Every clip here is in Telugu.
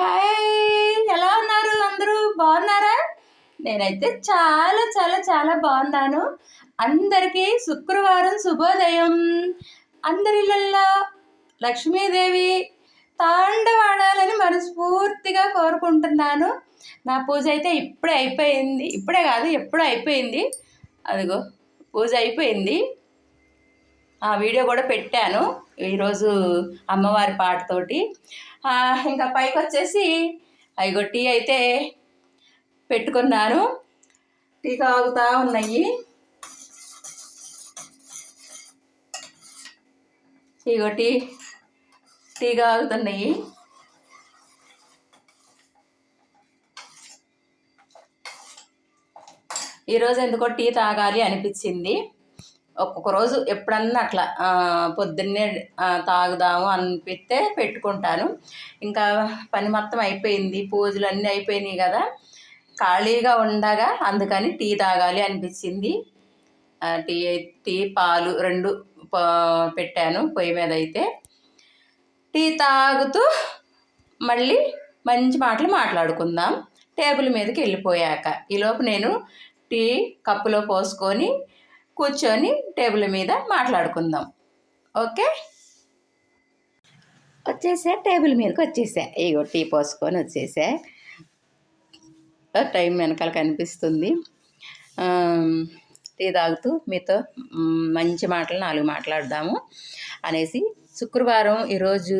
హాయ్ ఎలా ఉన్నారు అందరూ? బాగున్నారా? నేనైతే చాలా చాలా చాలా బాగున్నాను. అందరికీ శుక్రవారం శుభోదయం. అందరిళ్ళల్లో లక్ష్మీదేవి తాండవాడాలని మనస్ఫూర్తిగా కోరుకుంటున్నాను. నా పూజ అయితే ఇప్పుడే అయిపోయింది. ఇప్పుడే కాదు ఎప్పుడూ అయిపోయింది. అదిగో పూజ అయిపోయింది. ఆ వీడియో కూడా పెట్టాను. ఈరోజు అమ్మవారి పాటతోటి. ఇంకా పైకి వచ్చేసి అయ్యో టీ అయితే పెట్టుకున్నాను. టీ తాగుతూ ఉన్నాయి. ఇగో టీ టీ తాగుతున్నాయి. ఈరోజు ఎందుకో టీ తాగాలి అనిపించింది. ఒక్కొక్క రోజు ఎప్పుడన్నా అట్లా పొద్దున్నే తాగుదాము అనిపిస్తే పెట్టుకుంటాను. ఇంకా పని మొత్తం అయిపోయింది పూజలు అన్నీ అయిపోయినాయి కదా. ఖాళీగా ఉండగా అందుకని టీ తాగాలి అనిపించింది. టీ టీ పాలు రెండు పెట్టాను పొయ్యి మీద అయితే. టీ తాగుతూ మళ్ళీ మంచి మాటలు మాట్లాడుకుందాం. టేబుల్ మీదకి వెళ్ళిపోయాక ఈలోపు నేను టీ కప్పులో పోసుకొని కూర్చొని టేబుల్ మీద మాట్లాడుకుందాం. ఓకే? వచ్చేసా టేబుల్ మీదకి వచ్చేసా. ఇగో టీ పోసుకొని వచ్చేసా. టైం వెనకాల కనిపిస్తుంది. టీ తాగుతూ మీతో మంచి మాటలు నాలుగు మాట్లాడదాము అనేసి శుక్రవారం ఈరోజు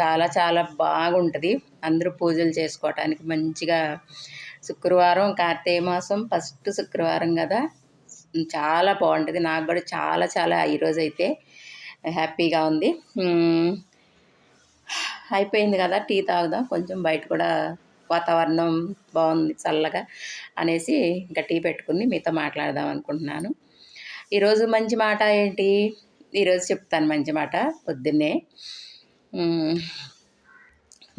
చాలా చాలా బాగుంటుంది. అందరూ పూజలు చేసుకోవటానికి మంచిగా శుక్రవారం కార్తీక మాసం ఫస్ట్ శుక్రవారం కదా. చాలా బాగుంటుంది. నాకు కూడా చాలా చాలా ఈరోజు అయితే హ్యాపీగా ఉంది. అయిపోయింది కదా టీ తాగుదాం. కొంచెం బయట కూడా వాతావరణం బాగుంది చల్లగా అనేసి ఇంకా టీ పెట్టుకుని మీతో మాట్లాడదాం అనుకుంటున్నాను. ఈరోజు మంచి మాట ఏంటి? ఈరోజు చెప్తాను మంచి మాట పొద్దున్నే. మనము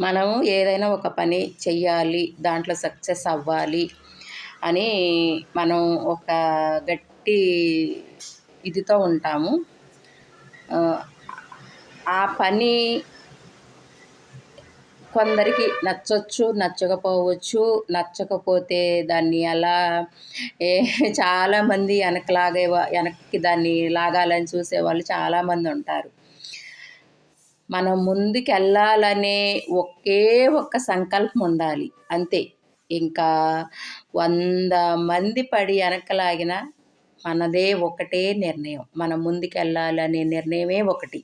మనం ఏదైనా ఒక పని చెయ్యాలి దాంట్లో సక్సెస్ అవ్వాలి అని మనం ఒక గట్టి ఇదితో ఉంటాము. ఆ, పని కొందరికి నచ్చొచ్చు నచ్చకపోవచ్చు నచ్చకపోతే దాన్ని అలా ఏ చాలామంది వెనకలాగే వెనక్కి దాన్ని లాగాలని చూసేవాళ్ళు చాలామంది ఉంటారు. మనం ముందుకెళ్ళాలనే ఒకే ఒక్క సంకల్పం ఉండాలి. అంతే. ఇంకా వంద మంది పడి వెనకలాగిన మనదే ఒకటే నిర్ణయం. మనం ముందుకెళ్ళాలనే నిర్ణయమే ఒకటి.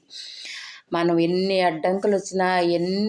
మనం ఎన్ని అడ్డంకులు వచ్చినా ఎన్ని